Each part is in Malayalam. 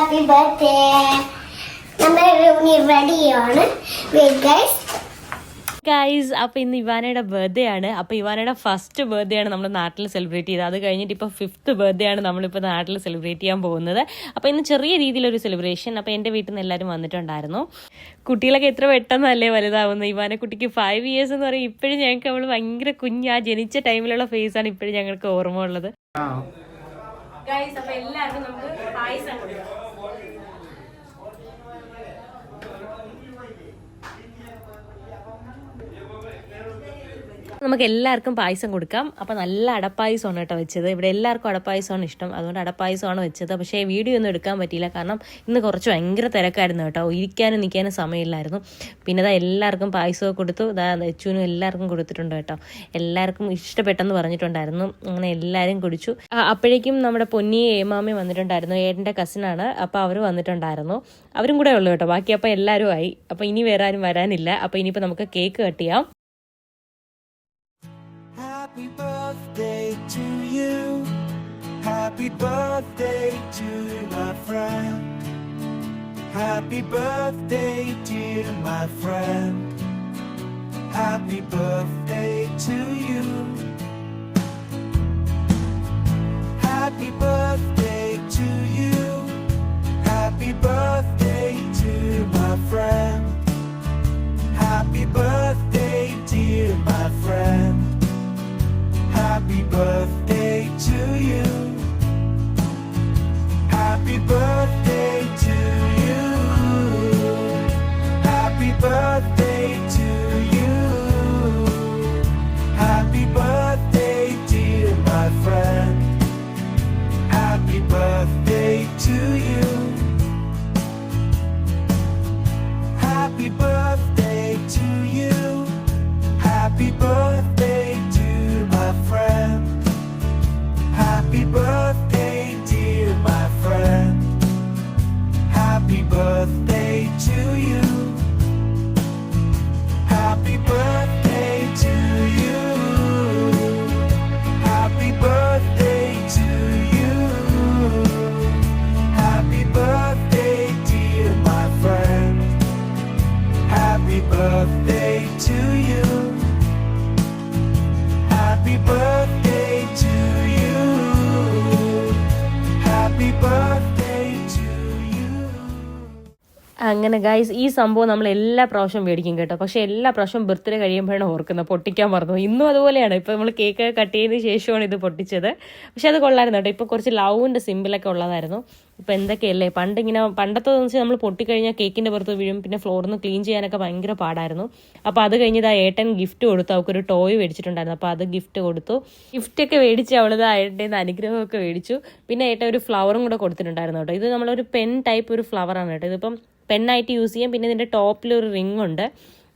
ഹാപ്പി ബർത്ത്ഡേ നമ്മുടെ റെഡി ആണ് വെയിറ്റ് ഗൈസ് ഗൈസ് അപ്പോൾ ഇന്ന് ഇവാനയുടെ ബർത്ത്ഡേ ആണ്. അപ്പോൾ ഇവാനയുടെ ഫസ്റ്റ് ബർത്ത്ഡേ ആണ് നമ്മൾ നാട്ടിൽ സെലിബ്രേറ്റ് ചെയ്തത്. അത് കഴിഞ്ഞിട്ട് ഇപ്പോൾ ഫിഫ്ത്ത് ബർത്ത്ഡേ ആണ് നമ്മളിപ്പോൾ നാട്ടിൽ സെലിബ്രേറ്റ് ചെയ്യാൻ പോകുന്നത്. അപ്പോൾ ഇന്ന് ചെറിയ രീതിയിലൊരു സെലിബ്രേഷൻ അപ്പോൾ എന്റെ വീട്ടിൽ നിന്ന് എല്ലാവരും വന്നിട്ടുണ്ടായിരുന്നു. കുട്ടികളൊക്കെ എത്ര പെട്ടെന്നല്ലേ വലുതാവുന്നത്. ഇവാനെ കുട്ടിക്ക് ഫൈവ് ഇയേഴ്സ് എന്ന് പറയും. ഇപ്പോഴും ഞങ്ങൾക്ക് അവൾ ഭയങ്കര കുഞ്ഞ്. ആ ജനിച്ച ടൈമിലുള്ള ഫേസ് ആണ് ഇപ്പോഴും ഞങ്ങൾക്ക് ഓർമ്മ ഉള്ളത്. എല്ലാവർക്കും നമുക്ക് പായസം കൊടുക്കാം. നമുക്ക് എല്ലാവർക്കും പായസം കൊടുക്കാം. അപ്പോൾ നല്ല അടപ്പായസമാണ് കേട്ടോ വെച്ചത്. ഇവിടെ എല്ലാവർക്കും അടപ്പായസമാണ് ഇഷ്ടം. അതുകൊണ്ട് അടപ്പായസമാണ് വെച്ചത്. പക്ഷേ വീഡിയോ ഒന്നും എടുക്കാൻ പറ്റിയില്ല. കാരണം ഇന്ന് കുറച്ച് ഭയങ്കര തിരക്കായിരുന്നു കേട്ടോ. ഇരിക്കാനും നിൽക്കാനും സമയമില്ലായിരുന്നു. പിന്നെ ഇതാ എല്ലാവർക്കും പായസമൊക്കെ കൊടുത്തു. ഇതാ അച്ചുവിനും എല്ലാവർക്കും കൊടുത്തിട്ടുണ്ട് കേട്ടോ. എല്ലാവർക്കും ഇഷ്ടപ്പെട്ടെന്ന് പറഞ്ഞിട്ടുണ്ടായിരുന്നു. അങ്ങനെ എല്ലാവരും കുടിച്ചു. അപ്പോഴേക്കും നമ്മുടെ പൊന്നി ഏമാമി വന്നിട്ടുണ്ടായിരുന്നു. ഏട്ടന്റെ കസിനാണ്. അപ്പോൾ അവർ വന്നിട്ടുണ്ടായിരുന്നു. അവരും കൂടെ ഉള്ളു കേട്ടോ. ബാക്കി അപ്പോൾ എല്ലാവരും ആയി. അപ്പോൾ ഇനി വേറെ ആരും വരാനില്ല. അപ്പോൾ ഇനിയിപ്പോൾ നമുക്ക് കേക്ക് കട്ട് ചെയ്യാം. Happy birthday to you. Happy birthday to my friend. Happy birthday, dear my friend. Happy birthday to you. Happy birthday to you. Happy birthday to my friend. To you. Happy birthday to you. Happy birthday to my friend. Happy birthday, അങ്ങനെ ഗൈസ് ഈ സംഭവം നമ്മൾ എല്ലാ പ്രാവശ്യം മേടിക്കും കേട്ടോ. പക്ഷെ എല്ലാ പ്രാവശ്യം ബർത്ത്ഡേ കഴിയുമ്പോഴാണ് ഓർക്കുന്നത്. പൊട്ടിക്കാൻ മറന്നു ഇന്നും അതുപോലെയാണ്. ഇപ്പൊ നമ്മൾ കേക്ക് കട്ട് ചെയ്തതിന് ശേഷമാണ് ഇത് പൊട്ടിച്ചത്. പക്ഷെ അത് കൊള്ളായിരുന്നു കേട്ടോ. ഇപ്പൊ കുറച്ച് ലവിന്റെ സിമ്പിളൊക്കെ ഉള്ളതായിരുന്നു. ഇപ്പൊ എന്തൊക്കെയല്ലേ? പണ്ട് ഇങ്ങനെ പണ്ടത്തെ വെച്ചാൽ നമ്മൾ പൊട്ടിക്കഴിഞ്ഞാൽ കേക്കിന്റെ പുറത്ത് വീഴും. പിന്നെ ഫ്ലോറിൽ നിന്ന് ക്ലീൻ ചെയ്യാനൊക്കെ ഭയങ്കര പാടായിരുന്നു. അപ്പോൾ അത് കഴിഞ്ഞത് ആ ഏട്ടൻ ഗിഫ്റ്റ് കൊടുത്തു. അവൾക്കൊരു ടോയ് മേടിച്ചിട്ടുണ്ടായിരുന്നു. അപ്പോൾ അത് ഗിഫ്റ്റ് കൊടുത്തു. ഗിഫ്റ്റ് ഒക്കെ മേടിച്ച് അവളത് ഏട്ടന്റെ അനുഗ്രഹമൊക്കെ മേടിച്ചു. പിന്നെ ഏട്ടൻ ഒരു ഫ്ലവറും കൂടെ കൊടുത്തിട്ടുണ്ടായിരുന്നു കേട്ടോ. ഇത് നമ്മളൊരു പെൻ ടൈപ്പ് ഒരു ഫ്ലവറാണ് കേട്ടോ. ഇതിപ്പം പെണ്ണായിട്ട് യൂസ് ചെയ്യാം. പിന്നെ ഇതിന്റെ ടോപ്പിൽ ഒരു റിംഗ് ഉണ്ട്.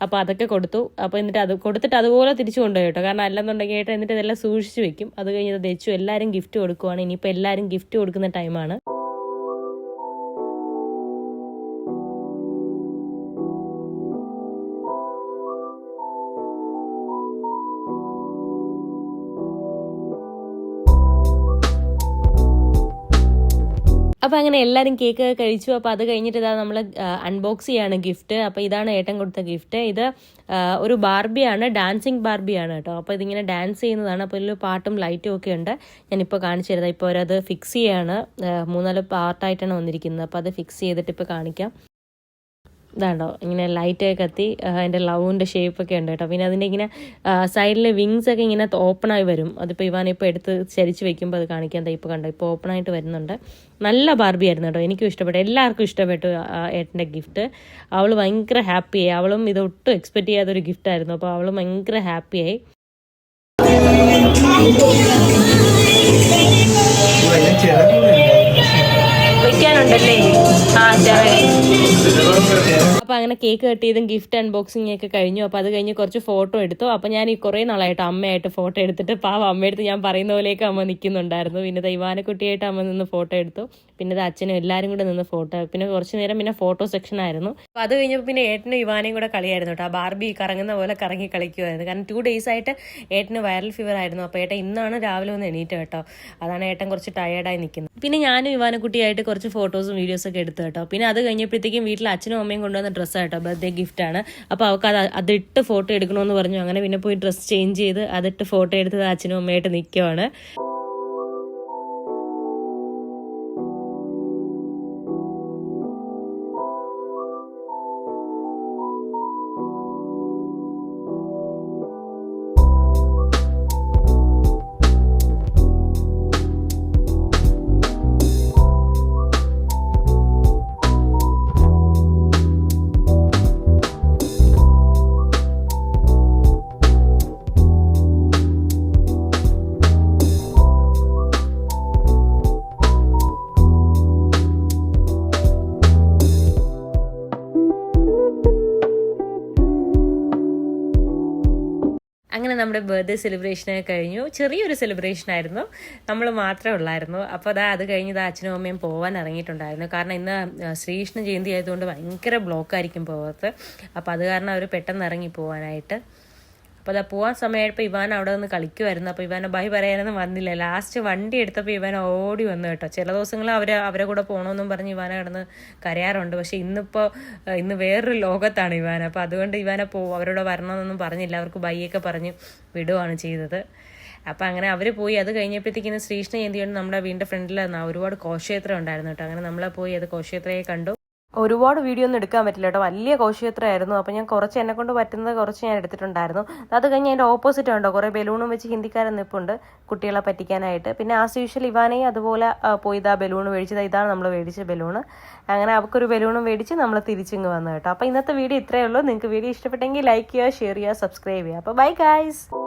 അപ്പോൾ അതൊക്കെ കൊടുത്തു. അപ്പോൾ എന്നിട്ട് അത് കൊടുത്തിട്ട് അതുപോലെ തിരിച്ചു കൊണ്ടുപോയി കേട്ടോ. കാരണം അല്ലെന്നുണ്ടെങ്കിൽ ഏട്ടാ എന്നിട്ട് ഇതെല്ലാം സൂക്ഷിച്ചു വെക്കും. അത് കഴിഞ്ഞ് ഇത് വെച്ചു എല്ലാവരും ഗിഫ്റ്റ് കൊടുക്കുവാണ്. ഇനിയിപ്പോൾ എല്ലാവരും ഗിഫ്റ്റ് കൊടുക്കുന്ന ടൈമാണ് അപ്പോൾ അങ്ങനെ എല്ലാവരും കേക്ക് കഴിച്ചു. അപ്പോൾ അത് കഴിഞ്ഞിട്ട് ഇതാ നമ്മൾ അൺബോക്സ് ചെയ്യാണ് ഗിഫ്റ്റ് അപ്പോൾ ഇതാണ് ഏട്ടൻ കൊടുത്ത ഗിഫ്റ്റ് ഇത് ഒരു ബാർബിയാണ് ഡാൻസിങ് ബാർബിയാണ് കേട്ടോ അപ്പോൾ ഇതിങ്ങനെ ഡാൻസ് ചെയ്യുന്നതാണ്. അപ്പോൾ ഇതിൽ പാട്ടും ലൈറ്റും ഒക്കെ ഉണ്ട്. ഞാനിപ്പോൾ കാണിച്ചു തരുന്നത് ഇപ്പോൾ അവരത് ഫിക്സ് ചെയ്യാണ്. മൂന്നാൽ പാർട്ടായിട്ടാണ് വന്നിരിക്കുന്നത്. അപ്പോൾ അത് ഫിക്സ് ചെയ്തിട്ട് ഇപ്പോൾ കാണിക്കാം. ഇതാണ്ടോ ഇങ്ങനെ ലൈറ്റൊക്കെ കത്തി അതിന്റെ ലവിന്റെ ഷേപ്പൊക്കെ ഉണ്ട് കേട്ടോ. പിന്നെ അതിന്റെ ഇങ്ങനെ സൈഡിലെ വിങ്സ് ഒക്കെ ഇങ്ങനെ ഓപ്പണായി വരും. അതിപ്പോൾ ഇവാൻ ഇപ്പോൾ എടുത്ത് ചരിച്ച് വെക്കുമ്പോൾ അത് കാണിക്കാൻ ഇപ്പോൾ കണ്ടോ ഇപ്പോൾ ഓപ്പണായിട്ട് വരുന്നുണ്ട്. നല്ല ബാർബി ആയിരുന്നു കേട്ടോ എനിക്കും ഇഷ്ടപ്പെട്ടു. എല്ലാവർക്കും ഇഷ്ടപ്പെട്ടു ഏട്ടന്റെ ഗിഫ്റ്റ് അവൾ ഭയങ്കര ഹാപ്പിയായി അവളും ഇത് ഒട്ടും എക്സ്പെക്റ്റ് ചെയ്യാത്തൊരു ഗിഫ്റ്റായിരുന്നു അപ്പോൾ അവളും ഭയങ്കര ഹാപ്പിയായി അപ്പോൾ അങ്ങനെ കേക്ക് കട്ട് ചെയ്തും ഗിഫ്റ്റ് അൺബോക്സിംഗ് ഒക്കെ കഴിഞ്ഞു. അപ്പോൾ അത് കഴിഞ്ഞ് കുറച്ച് ഫോട്ടോ എടുത്തു. അപ്പോൾ ഞാൻ ഈ കുറേ നാളായിട്ട് അമ്മയായിട്ട് ഫോട്ടോ എടുത്തിട്ട് പാവ അമ്മയെടുത്ത് ഞാൻ പറയുന്ന പോലെയൊക്കെ അമ്മ നിൽക്കുന്നുണ്ടായിരുന്നു പിന്നെ ദൈവാനക്കുട്ടിയായിട്ട് അമ്മ നിന്ന് ഫോട്ടോ എടുത്തു. പിന്നെ ഇത് അച്ഛനും എല്ലാവരും കൂടെ നിന്ന് ഫോട്ടോ പിന്നെ കുറച്ച് നേരം പിന്നെ ഫോട്ടോ സെക്ഷൻ ആയിരുന്നു. അപ്പോൾ അത് കഴിഞ്ഞപ്പോൾ പിന്നെ ഏട്ടനും ഇവാനയും കൂടെ കളിയായിരുന്നു കേട്ടോ. ബാർബി കറങ്ങുന്ന പോലെ കറങ്ങി കളിക്കുമായിരുന്നു കാരണം ടു ഡേയ്സ് ആയിട്ട് ഏട്ടന് വൈറൽ ഫീവർ ആയിരുന്നു. അപ്പോൾ ഏട്ടൻ ഇന്നാണ് രാവിലെ ഒന്ന് എണീറ്റ് കേട്ടോ. അതാണ് ഏട്ടൻ കുറച്ച് ടയേർഡായി നിൽക്കുന്നത് പിന്നെ ഞാനും ഇവാനക്കുട്ടിയായിട്ട് കുറച്ച് ഫോട്ടോസും വീഡിയോസും ഒക്കെ എടുത്തു കേട്ടോ. പിന്നെ അത് കഴിഞ്ഞപ്പോഴത്തേക്കും വീട്ടിൽ അച്ഛനും അമ്മയും കൊണ്ടുവന്ന ഡ്രസ്സ് കേട്ടോ. ബർത്ത്ഡേ ഗിഫ്റ്റ് ആണ്. അപ്പോൾ അവൾക്ക് അത് അതിട്ട് ഫോട്ടോ എടുക്കണമെന്ന് പറഞ്ഞു. അങ്ങനെ പിന്നെ പോയി ഡ്രസ്സ് ചേഞ്ച് ചെയ്ത് അതിട്ട് ഫോട്ടോ എടുത്തത് അച്ഛനും അമ്മയായിട്ട് നിൽക്കുവാണ് അങ്ങനെ നമ്മുടെ ബർത്ത്ഡേ സെലിബ്രേഷനൊക്കെ കഴിഞ്ഞു. ചെറിയൊരു സെലിബ്രേഷൻ ആയിരുന്നു. നമ്മൾ മാത്രമേ ഉള്ളായിരുന്നു. അപ്പോൾ അതാ അത് കഴിഞ്ഞ് അച്ഛനും അമ്മയും പോകാൻ ഇറങ്ങിയിട്ടുണ്ടായിരുന്നു. കാരണം ഇന്ന് ശ്രീകൃഷ്ണ ജയന്തി ആയതുകൊണ്ട് ഭയങ്കര ബ്ലോക്കായിരിക്കും പോകത്ത് അപ്പോൾ അത് കാരണം അവർ പെട്ടെന്ന് ഇറങ്ങി പോകാനായിട്ട് അപ്പോൾ അതാ പോകാൻ സമയമായപ്പോൾ ഇവാൻ അവിടെ നിന്ന് കളിക്കുമായിരുന്നു അപ്പോൾ ഇവാനെ ബൈ പറയാനൊന്നും വന്നില്ല. ലാസ്റ്റ് വണ്ടി എടുത്തപ്പോൾ ഇവാൻ ഓടി വന്നു കേട്ടോ. ചില ദിവസങ്ങൾ അവർ അവരെ കൂടെ പോകണമെന്നും പറഞ്ഞ് ഇവാന കിടന്ന് കരയാറുണ്ട്. പക്ഷേ ഇന്നിപ്പോൾ ഇന്ന് വേറൊരു ലോകത്താണ് ഇവാൻ അപ്പോൾ അതുകൊണ്ട് ഇവാനെ പോ അവരോട് വരണമെന്നൊന്നും പറഞ്ഞില്ല. അവർക്ക് ബൈയൊക്കെ പറഞ്ഞ് വിടുവാണ് ചെയ്തത്. അപ്പോൾ അങ്ങനെ അവർ പോയി. അത് കഴിഞ്ഞപ്പോഴത്തേക്കിന് ശ്രീകൃഷ്ണ ജയന്തി കൊണ്ട് നമ്മുടെ വീടിന്റെ ഫ്രണ്ടിൽ ഒരുപാട് കോശയാത്ര ഉണ്ടായിരുന്നു കേട്ടോ. അങ്ങനെ നമ്മളെ പോയി അത് കോശയാത്രയെ കണ്ടു. ഒരുപാട് വീഡിയോ ഒന്നും എടുക്കാൻ പറ്റില്ല കേട്ടോ. വലിയ കോശയാത്രയായിരുന്നു അപ്പോൾ ഞാൻ കുറച്ച് എന്നെ കൊണ്ട് പറ്റുന്നത് കുറച്ച് ഞാൻ എടുത്തിട്ടുണ്ടായിരുന്നു. അത് കഴിഞ്ഞ് അതിന്റെ ഓപ്പോസിറ്റ് ഉണ്ടോ? കുറേ ബലൂണും വെച്ച് ഹിന്ദിക്കാരൻ നിൽപ്പുണ്ട് കുട്ടികളെ പറ്റിക്കാനായിട്ട്. പിന്നെ ആസ് യൂഷ്വൽ ഇവാനെയും അതുപോലെ പോയി ഇതാ ബലൂൺ മേടിച്ചത് ഇതാണ് നമ്മൾ മേടിച്ച ബലൂൺ അങ്ങനെ അവർക്കൊരു ബലൂണും മേടിച്ച് നമ്മൾ തിരിച്ചിങ്ങ് വന്നു കേട്ടോ. അപ്പോൾ ഇന്നത്തെ വീഡിയോ ഇത്രയേ ഉള്ളൂ. നിങ്ങൾക്ക് വീഡിയോ ഇഷ്ടപ്പെട്ടെങ്കിൽ ലൈക്ക് ചെയ്യുക ഷെയർ ചെയ്യുക സബ്സ്ക്രൈബ് ചെയ്യുക. അപ്പോൾ ബൈ ഗൈസ്